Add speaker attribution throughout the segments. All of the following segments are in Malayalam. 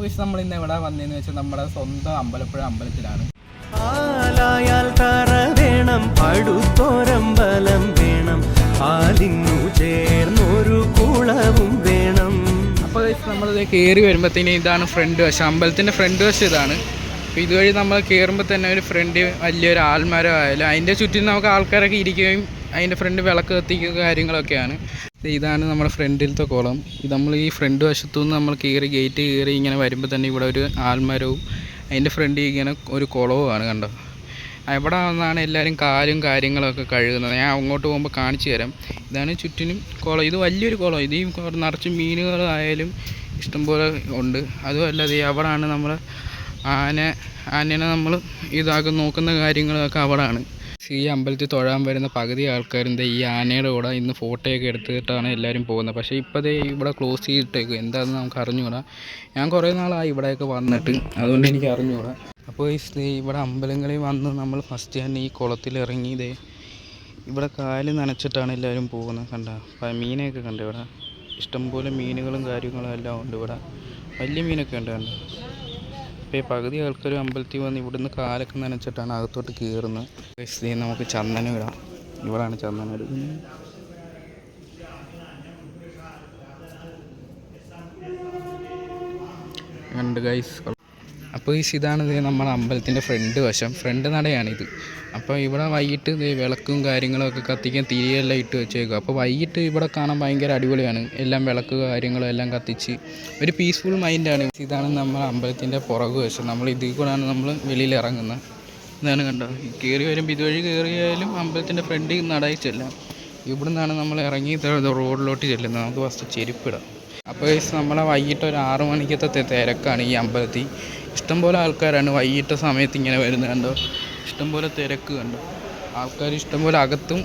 Speaker 1: അപ്പോൾ നമ്മൾ ഇന്ന് എവിടെ വന്നതെന്ന് വെച്ചാൽ നമ്മുടെ സ്വന്തം അമ്പലപ്പുഴ അമ്പലത്തിലാണ്.
Speaker 2: ആലായാൽ തറ വേണം വേണം ആലിന്നു ചേർന്നൊരു കുളവും വേണം.
Speaker 1: അപ്പോൾ നമ്മളിത് കയറി വരുമ്പോഴത്തേനും ഇതാണ് ഫ്രണ്ട് വശം. അമ്പലത്തിന്റെ ഫ്രണ്ട് വശം ഇതാണ്. അപ്പോൾ ഇതുവഴി നമ്മൾ കയറുമ്പോൾ തന്നെ ഒരു ഫ്രണ്ട് വലിയൊരു ആൽമരം ആയാലും അതിന്റെ ചുറ്റും നമുക്ക് ആൾക്കാരൊക്കെ ഇരിക്കുകയും അതിന്റെ ഫ്രണ്ട് വിളക്ക് കത്തിക്കുക കാര്യങ്ങളൊക്കെയാണ്. ഇത് ഇതാണ് നമ്മുടെ ഫ്രണ്ടിലത്തെ കുളം. ഇത് നമ്മൾ ഈ ഫ്രണ്ട് വശത്തു നിന്ന് നമ്മൾ കയറി ഗേറ്റ് കയറി ഇങ്ങനെ വരുമ്പോൾ തന്നെ ഇവിടെ ഒരു ആൽമരവും അതിന്റെ ഫ്രണ്ടിൽ ഇങ്ങനെ ഒരു കുളവുമാണ് കണ്ടോ. അവിടെ വന്നാണ് എല്ലാവരും കാലും കാര്യങ്ങളൊക്കെ കഴുകുന്നത്. ഞാൻ അങ്ങോട്ട് പോകുമ്പോൾ കാണിച്ചു തരാം. ഇതാണ് ചുറ്റിനും കുളം. ഇത് വലിയൊരു കുളം. ഇത് നിറച്ച് മീനുകളായാലും ഇഷ്ടംപോലെ ഉണ്ട്. അതുമല്ലാതെ അവിടെയാണ് നമ്മൾ ആന ആനേനെ നമ്മൾ ഇതാക്കി നോക്കുന്ന കാര്യങ്ങളൊക്കെ അവിടെയാണ് ഈ അമ്പലത്തിൽ തൊഴാൻ വരുന്ന പകുതി ആൾക്കാരും ഈ ആനയുടെ കൂടെ ഇന്ന് ഫോട്ടോയൊക്കെ എടുത്തിട്ടാണ് എല്ലാവരും പോകുന്നത്. പക്ഷേ ഇപ്പോൾ ദേ ഇവിടെ ക്ലോസ് ചെയ്തിട്ടേക്കും. എന്താണെന്ന് നമുക്ക് അറിഞ്ഞുകൂടാ ഞാൻ കുറേ നാളായി ഇവിടെയൊക്കെ വന്നിട്ട്. അതുകൊണ്ട് എനിക്ക് അറിഞ്ഞുകൂടാ അപ്പോൾ ഇവിടെ അമ്പലങ്ങളിൽ വന്ന് നമ്മൾ ഫസ്റ്റ് തന്നെ ഈ കുളത്തിൽ ഇറങ്ങി ഇവിടെ കാൽ നനച്ചിട്ടാണ് എല്ലാവരും പോകുന്നത് കണ്ട. മീനെയൊക്കെ കണ്ടു ഇവിടെ. ഇഷ്ടംപോലെ മീനുകളും കാര്യങ്ങളും എല്ലാം ഉണ്ട് ഇവിടെ. വലിയ മീനൊക്കെ ഉണ്ട് കണ്ടോ. ഈ പകുതി ആൾക്കാർ അമ്പലത്തിൽ വന്ന് ഇവിടുന്ന് കാലൊക്കെ നനച്ചിട്ടാണ് അകത്തോട്ട് കയറുന്നത് നമുക്ക് ചന്ദനം ഇടാം. ഇവിടാണ് ചന്ദനം ഇടുന്നത്. രണ്ട് ഗൈസ് അപ്പോൾ ഈ ഇതാണ് ഇത് നമ്മുടെ അമ്പലത്തിന്റെ ഫ്രണ്ട് വശം. ഫ്രണ്ട് നടയാണിത്. അപ്പോൾ ഇവിടെ വൈകിട്ട് ദേ വിളക്കും കാര്യങ്ങളൊക്കെ കത്തിക്കാൻ തിരിയെല്ലാം ഇട്ട് വെച്ചേക്കും അപ്പോൾ വൈകിട്ട് ഇവിടെ കാണാൻ ഭയങ്കര അടിപൊളിയാണ്. എല്ലാം വിളക്ക് കാര്യങ്ങളും എല്ലാം കത്തിച്ച് ഒരു പീസ്ഫുൾ മൈൻഡാണ് ഇതാണ് നമ്മുടെ അമ്പലത്തിന്റെ പുറകു വശം. നമ്മൾ ഇതിൽ കൂടെയാണ് നമ്മൾ വെളിയിൽ ഇറങ്ങുന്നത്. ഇതാണ് കണ്ടോ? കയറി വരുമ്പോൾ ഇതുവഴി കയറിയാലും അമ്പലത്തിന്റെ ഫ്രണ്ടിൽ നടയിച്ചല്ല ചെല്ലാം. ഇവിടെ നിന്നാണ് നമ്മൾ ഇറങ്ങി ഇത് റോഡിലോട്ട് ചെല്ലുന്നത്. നമുക്ക് ഫസ്റ്റ് ചെരുപ്പിടാം അപ്പോൾ നമ്മളെ വൈകിട്ട് ഒരു ആറു മണിക്കത്തെ തിരക്കാണ് ഈ അമ്പലത്തിൽ. ഇഷ്ടംപോലെ ആൾക്കാരാണ് വൈകിട്ട് സമയത്ത് ഇങ്ങനെ വരുന്നത് കണ്ടോ? ഇഷ്ടംപോലെ തിരക്ക് കണ്ടോ? ആൾക്കാർ ഇഷ്ടംപോലെ അകത്തും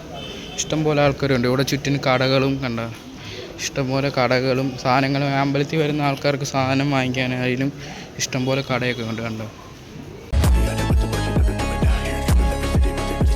Speaker 1: ഇഷ്ടംപോലെ ആൾക്കാരുണ്ട്. ഇവിടെ ചുറ്റിന് കടകളും കണ്ടോ? ഇഷ്ടംപോലെ കടകളും സാധനങ്ങളും. അമ്പലത്തിൽ വരുന്ന ആൾക്കാർക്ക് സാധനം വാങ്ങിക്കാനായാലും ഇഷ്ടംപോലെ കടയൊക്കെ ഉണ്ട് കണ്ടോ?